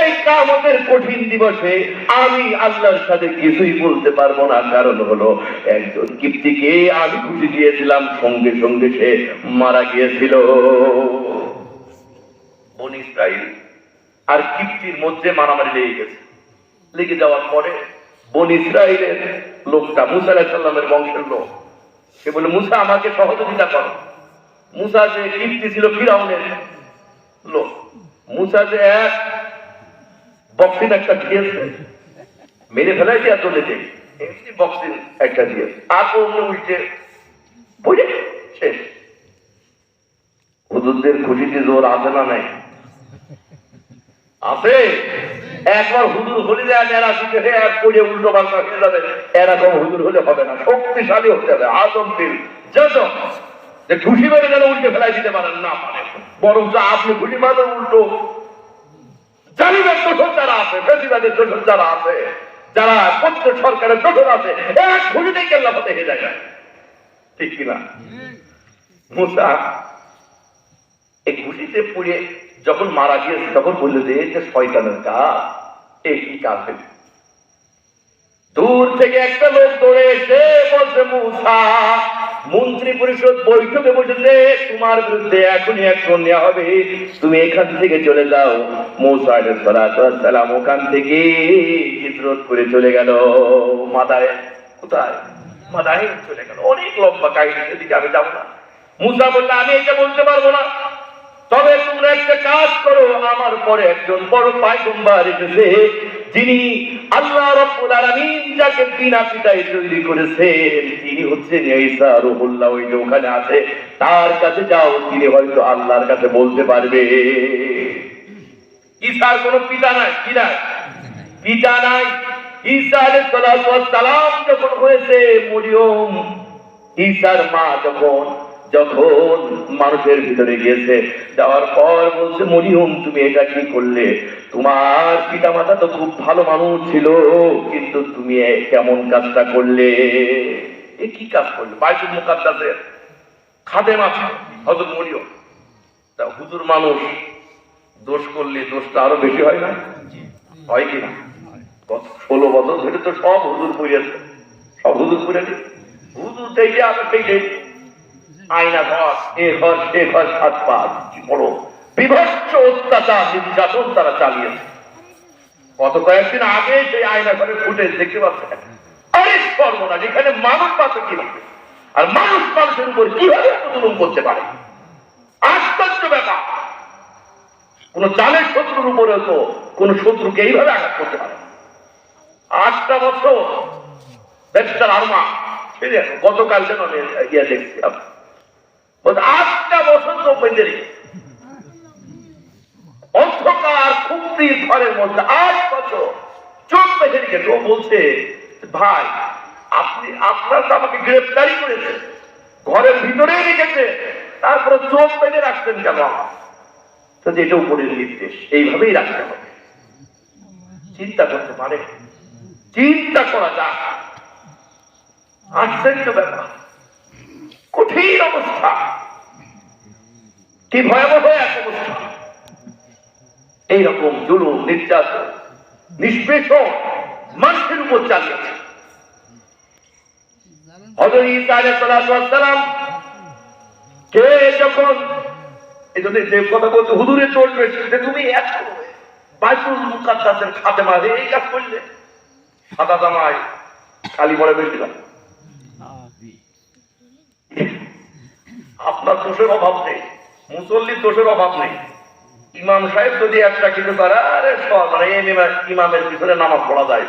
এই কামতের কঠিন দিবসে আমি আল্লাহর সাথে কিছুই বলতে পারব না। কারণ হলো, একজন কীর্তিকে আমি খুশি দিয়েছিলাম, সঙ্গে সঙ্গে সে মারা গিয়েছিল। আর কীর্তির মধ্যে মারামারি লেগে গেছে। লেগে যাওয়ার পরে বন ইসরায়েলের লোকটা, মুসা আলাহিসাল্লামের বংশের লোক, সে বলে, মুসা, আমাকে সহযোগিতা করো। মুসা যে কীর্তি ছিল ফিরাউনের লোক, মুসা যে এক বক্সিং একটা দিয়েছে মেরে ফেলাই দিয়ে যে এমনি বক্সিং একটা দিয়ে আর অন্য উল্টে। বুঝে শেষ। হুজুরদের খুশিতে জোর আছে না নাই? আছে। একবার হুজুর হলে যায়, এরা শিখে এক করে উল্টো পাল্টা হয়ে যাবে। এরকম হুজুর হলে হবে না। শক্তিশালী হতে হবে। আজম দিল। যেসব যে খুশি মেরে গেলে উল্টে ফেলাই দিতে পারেন না পারে বরং আপনি খুশি মারেন উল্টো জালিমের দোষর যারা আছে বেশিবাদের দোষর যারা আছে, যারা প্রত্যেক সরকারের দোষর আছে, এক খুশিতেই কেল্লা হতে হয়ে যায় ঠিক কিনা মুসা এই খুশিতে পুড়ে যখন মারা গিয়েছে, তখন বলল যে এটা শয়তানের কাজ এই কি কাজ দূর থেকে একটা লোক দৌড়ে এসে বলছে, মুসা মন্ত্রী পরিষদ বৈঠকে বসেছে, তোমার বিরুদ্ধে এখনই অ্যাকশন নেওয়া হবে। তুমি এখান থেকে চলে যাও। মুসা সালাম ওখান থেকে হিজরত করে চলে গেল। মাদায় কোথায়? মাদায় চলে গেল। অনেক লম্বা কাহিনী, সেদিকে আমি যাব না। মুসা বললে, আমি এটা বলতে পারব না। তবে তোমরা একটা কাজ করো, আমার পরে একজন বড় পায়গম্বার এসেছে, যিনি আল্লাহ যাকে বিনা পিতায় তৈরি করেছেন, তিনি হচ্ছেন ওই যে ওখানে আছে, তার কাছে যাও, তিনি হয়তো আল্লাহর কাছে বলতে পারবে। ঈসার কোনো পিতা নাই, কি নাই? পিতা নাই। ঈসা আলাইহিস সালাম যখন হয়েছে, মরিয়ম, ঈসার মা যখন যখন মানুষের ভিতরে গিয়েছে যাওয়ার পর বলছে মরিয়ম তুমি এটা কি করলে? তোমার পিতা মাতা তো খুব ভালো মানুষ ছিল কিন্তু তুমি কেমন কাজটা করলে? এ কি কাজ করলে? বাইতুল মুকাদ্দাসের খাদে আছে হযরত মরিয়ম। তা হুজুর মানুষ দোষ করলে দোষটা আরও বেশি হয় না? হয় কি না? ষোলো বছর ধরে তো সব হুজুর পড়িয়েছে সব হুজুর পড়েছে হুজুর থেকে আমি আয়না ঘর, এ ঘর, সে ঘর, সাত পাঁচ বড় বিভৎস অত্যাচার নির্যাতন তারা চালিয়েছে। গত কয়েকদিন আগে সেই আয়না ঘরে ফুটে দেখতে আরে সর্বনাশ, এখানে মানুষ পাচ্ছে কীভাবে? আর মানুষ মানুষের উপর কীভাবে করতে পারে? আশ্চর্য ব্যাপার। কোন জানের শত্রুর উপরে তো কোন শত্রুকে এইভাবে আঘাত করতে পারে। আটটা বছর ব্যারিস্টার আরমা গতকাল যেন ইয়ে দেখছি আটটা বছর তো বেঁধে রেখে। অন্ধকার খুবটির ঘরের মধ্যে আট বছর চোখ বেঁধে রেখেছে। ও বলছে, ভাই, আপনি, আপনার তো আমাকে গ্রেফতারি করেছে ঘরের ভিতরে রেখেছে। তারপরে চোখ বেঁধে রাখছেন কেন তো যেটা উপরের নির্দেশ, এইভাবেই রাখতে হবে। চিন্তা করতে পারে? চিন্তা করা যাক। আশ্চর্য ব্যাপার। কঠিন অবস্থা। কি ভয়াবহ এক অবস্থা। এইরকম জুলুম, নির্যাতন, নিষ্পেষণ মানুষের উপর চালিয়েছে। যখন, এই কাজ করলে? সাদা জামায় কালি পরে বেশি না আপনার দোষের অভাব নেই। মুসল্লির দোষের অভাব নেই। ইমাম সাহেব যদি একটা কিছু করে আরে মানে ইমামের পিছনে নামাজ পড়া যায়।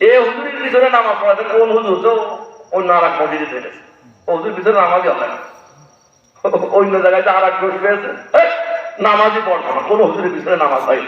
এ হুজুরের পিছনে নামাজ পড়া যায়। কোন হুজুর? তো অন্য আর এক মসজিদে ফেলেছে ও হুজুর পিছনে নামাজই হবে না। অন্য জায়গায় আর এক দোষ পেয়েছে। নামাজই পড়বে না। কোন হুজুরের পিছনে নামাজ হয়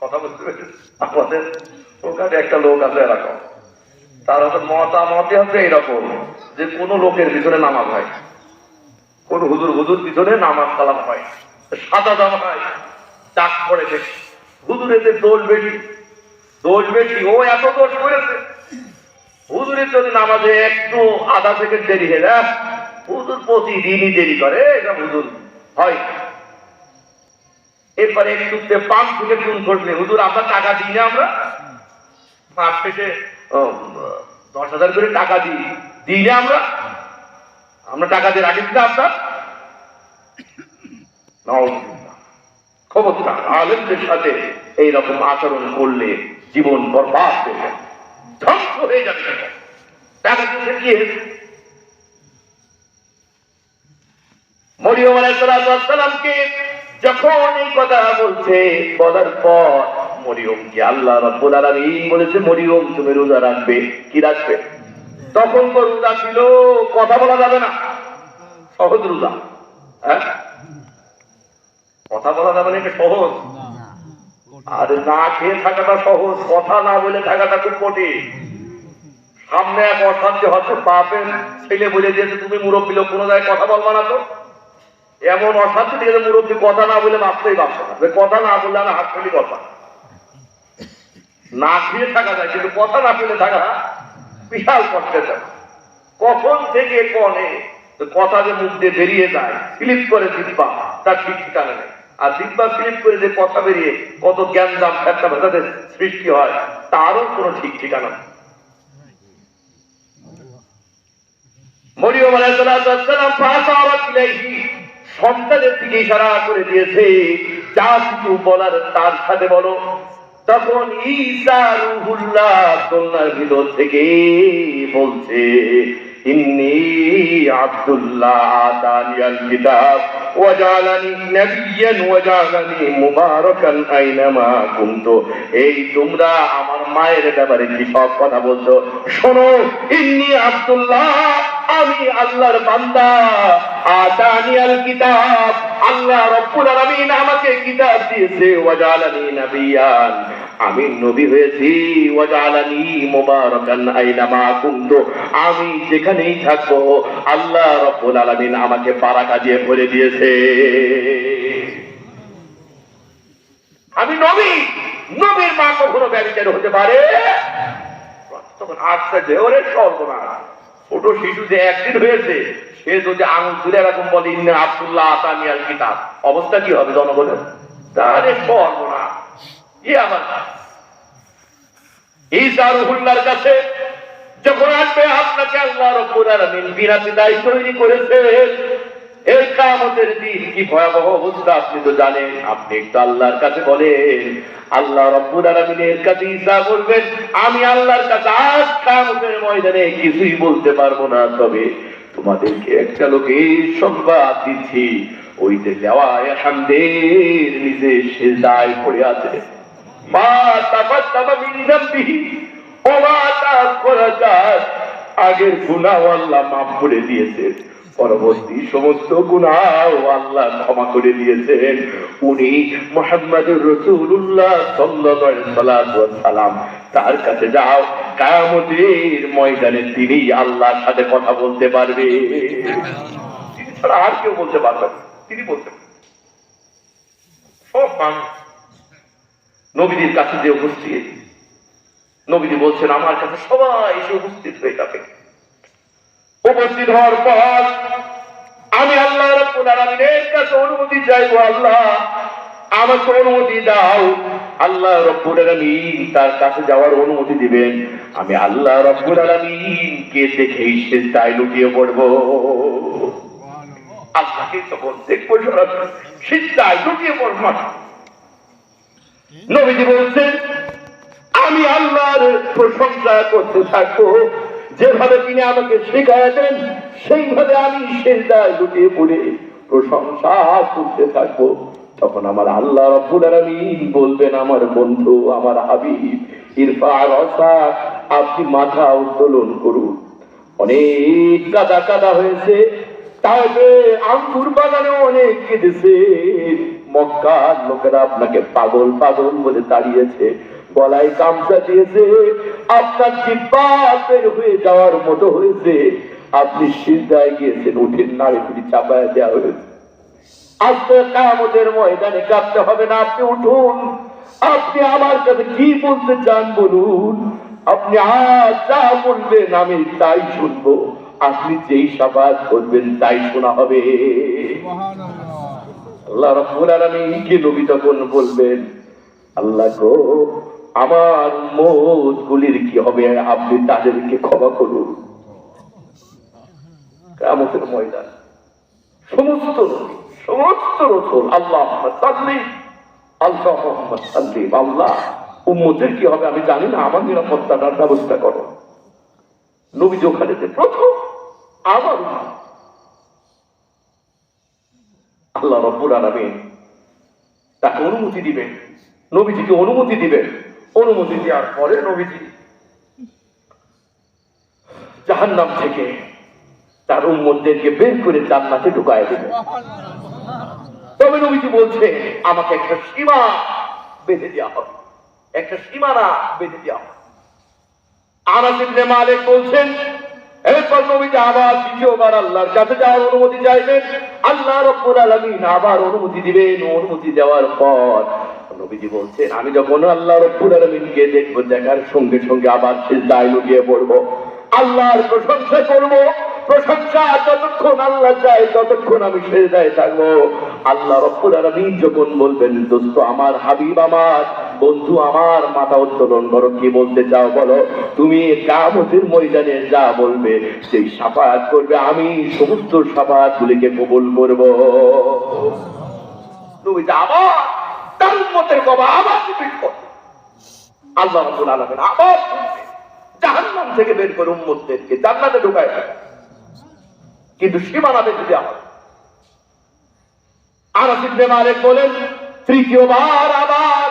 কথা বলতে পেরেছিস আমাদের ওখানে একটা লোক আছে এরকম। তার মতামতে হচ্ছে এইরকম যে কোন লোকের ভিতরে নামাজ হয়। কোন হুজুর হুজুর ভিতরে নামাজ কালাম হয়। সাদা জামা হয় চাক পড়ে বেশি হুজুরেতে দোষ বেশি। দোষ বেশি ও এত দোষ করেছে। হুজুরের যদি নামাজে একটু আধা সেকেন্ড দেরি হয়ে যায়। হুজুর প্রতিদিনই দেরি করে এটা হুজুর হয়। এরপরে একটু পান থেকে চুন করলে হুজুর আমরা টাকা দিই না আমরা? শেষে ও, দশ হাজার করে টাকা দিই। দিই না আমরা? আমরা টাকা দিয়ে রাখি না আপনার। খবরদার, আলেমদের সাথে এইরকম আচরণ করলে জীবন বরবাদ হয়ে যাবে ধ্বংস হয়ে যাবে টাকা দিতে কি? মরিয়ম আলাইসালামকে যখন এই কথা বলছে, বলার পর মরিয়ম কি আল্লাহ রব্বুল আলামিন বলেছে, মরিয়ম, তুমি রোজা রাখবে, কি রাখবে? তখন তো রোজা ছিল, কথা বলা যাবে না। সহজ রোজা হ্যাঁ? কথা বলা যাবে না এটা সহজ। আর না খেয়ে থাকাটা সহজ, কথা না বলে থাকাটা খুব কঠিন। সামনে এক অশান্তি হচ্ছে, বাপের ছেলে বলে দিয়েছে, তুমি মুরব্বী লোক, কোনো জায়গায় কথা বলবা না তো? এমন অশান্তি থেকে মুরব্বী কথা না বলে বাঁচতেই বাঁচবে না কথা না বললে আমি হাত কথা না খেয়ে থাকা যায়, কিন্তু কথা না ফেলে থাকা বিশাল কষ্টের ব্যাপার। কখন থেকে কনে? কথা যে মুখ দিয়ে বেরিয়ে যায় স্লিপ করে জিব্বা, তার ঠিক ঠিকানা নেই। আর জিব্বা স্লিপ করে যে কথা বেরিয়ে কত জ্ঞান দাম একটা ভেতাদের সৃষ্টি হয়, তারও কোনো ঠিক ঠিকানা নেই। সন্তানের দিকে ইশারা করে দিয়েছে, যা কিছু বলার তার সাথে বলো। তখন ঈসা রুহুল্লাহ তোমার ভিতর থেকে বলছে ইন্নি আব্দুল্লাহ আতানি আল কিতাব। ওয়াজালানি নাবিয়ান, ওয়াজালানি মুবারাকান আইনামা কুনতু। এই তোমরা আমার মায়ের ব্যাপারে কি কথা বলছো? শোনো, ইন্নি আব্দুল্লাহ, আমি আল্লাহর বান্দা। আতানি আল কিতাব, আল্লাহ রব্বুল আলামিন আমাকে কিতাব দিয়েছে, ওয়াজালানি নাবিয়ান। আমি নবী হয়েছি। আমি যেখানেই থাকব, আল্লাহ রব্বুল আলামিন আমাকে বারাকা দিয়ে ভরে দিয়েছে। আমি নবী! নবীর মা কখনো ব্যবচার হতে পারে? তখন আশ্চর্য ওরে সর্বনাশ ছোট শিশু যে একদিন হয়েছে, সে যদি আঙুল তুলে এরকম বলে, ইন্না আব্দুল্লাহ আল কিতাব অবস্থা কি হবে জনগণের? তাহলে সর্বনাশ। আল্লাহ কাছে বলবেন, আমি আল্লাহর কাছে আজ কামতের ময়দানে কিছুই বলতে পারব না, তবে তোমাদেরকে একটা লোকের সংবাদ দিচ্ছি। ওই যে দেওয়ায় হামদের নিজে সে দায় পড়ে আছে। আগের গুনাহ আল্লাহ মাফ করে দিয়েছেন। পরবর্তী সমস্ত গুনাহ আল্লাহ ক্ষমা করে দিয়েছেন। উনি সাল্লাল্লাহু আলাইহি সাল্লাম তার কাছে যাও। কিয়ামতের ময়দানে তিনি আল্লাহর সাথে কথা বলতে পারবে। আর কেউ বলতে পারবে না। তিনি বলতে পারবেন। সব নবীদের কাছে যে উপস্থিত, নবীজি বলছেন, আমার কাছে সবাই এসে উপস্থিত হয়ে যাবে। উপস্থিত হওয়ার পর আমি আল্লাহ রাব্বুল কাছে অনুমতি চাইব, আল্লাহ, আমাকে অনুমতি দাও। আল্লাহ রব্বুল তার কাছে যাওয়ার অনুমতি দিবেন। আমি আল্লাহ রব্বুল আলামিন কে দেখেই শেষদায় লুকিয়ে পড়ব। আল্লাহকে তখন দেখব সরাসরি তাই লুকিয়ে পড়ব নবীজি বলছেন, আমি আল্লাহর প্রশংসা করতে থাকব। যেভাবে তিনি আমাকে শেখাতেন সেইভাবে আমি সেজদায় লুটিয়ে পড়ে প্রশংসা করতে থাকব। তখন আমার আল্লাহ রব্বুল বলবেন, আমার বন্ধু, আমার হাবিব, ইরফা রসা আপনি মাথা উত্তোলন করুন। অনেক কাদা কাদা হয়েছে তাহলে আঙ্গুর বাগানে অনেক কেঁদেছে মক্কার লোকেরা আপনাকে পাগল পাগল বলে দাঁড়িয়েছে, গলায় গামছা দিয়েছে, আপনার জিব্বা বের হয়ে যাওয়ার মতো হয়েছে। আপনি সিদ্ধায় গিয়েছেন, উঠেন, নাড়ি ফুড়ি চাপায় দেওয়া হয়েছে। আজকে ময়দানে কাঁদতে হবে না, আপনি উঠুন। আপনি আমার কাছে কি বলতে চান বলুন? আপনি যা বলবেন আমি তাই শুনব। আপনি যেই সাবাদ করবেন তাই শোনা হবে। আল্লাহ রাব্বুল আলামিন কি নবী তখন বলবেন? আল্লাহ গো, আমার মত গুলির কি হবে? আপনি তাদেরকে ক্ষমা করুন। কামতের ময়দান সমস্ত সমস্ত রসুল, আল্লাহ সাল্লি আল্লাহ মোহাম্মদ সাল্লিম আল্লাহ, উম্মতের কি হবে আমি জানি না, আমার নিরাপত্তাটার ব্যবস্থা করো। নবী ওখানে প্রথম, আমার আল্লাহ রব্বুল আলামিন তাকে অনুমতি দিবেন নবীজিকে অনুমতি দিবেন অনুমতি দেওয়ার পরে নবীজি জাহান্নাম থেকে তার উম্মতদেরকে বের করে জান্নাতে ঢুকায় দিবেন তবে নবীজি বলছে, আমাকে একটা সীমা বেঁধে দেওয়া হবে। একটা সীমানা বেঁধে দেওয়া হবে। আনাস ইবনে মালিক বলছেন এরপর নবীজি আবার দ্বিতীয়বার আল্লাহর কাছে যাওয়ার অনুমতি চাইবেন। আল্লাহ রব্বুল আলামিন আবার অনুমতি দিবেন অনুমতি দেওয়ার পর নবীজি বলছেন, আমি যখন আল্লাহ রব্বুল আলামিনকে দেখব, দেখার সঙ্গে সঙ্গে আবার সিজদায় লুটিয়ে পড়ব। আল্লাহর প্রশংসা করব। প্রশংসা যতক্ষণ আল্লাহ চাই ততক্ষণ আমি সেজদায় থাকব। আল্লাহ রব্বুল আলামিন যখন বলবেন, দোস্ত, আমার হাবিব আমার বন্ধু, আমার মাথা উত্তোলন করো। কি বলতে চাও বলো? তুমি কামতের ময়দানে যা বলবে, সেই সাফায়াত করবে। আমি সমস্ত সাফায়াত গুলিকে কবুল করব। তুমি আবার তার উম্মতের কবা আবার রিপিট আল্লাহ রাব্বুল আলামিন আবার জাহান্নাম থেকে বের করে উম্মতদেরকে জান্নাতে ঢুকায়। কিন্তু সীমানা বেঁধে দেওয়া হবে আনাস ইবনে বলেন, তৃতীয়বার আবার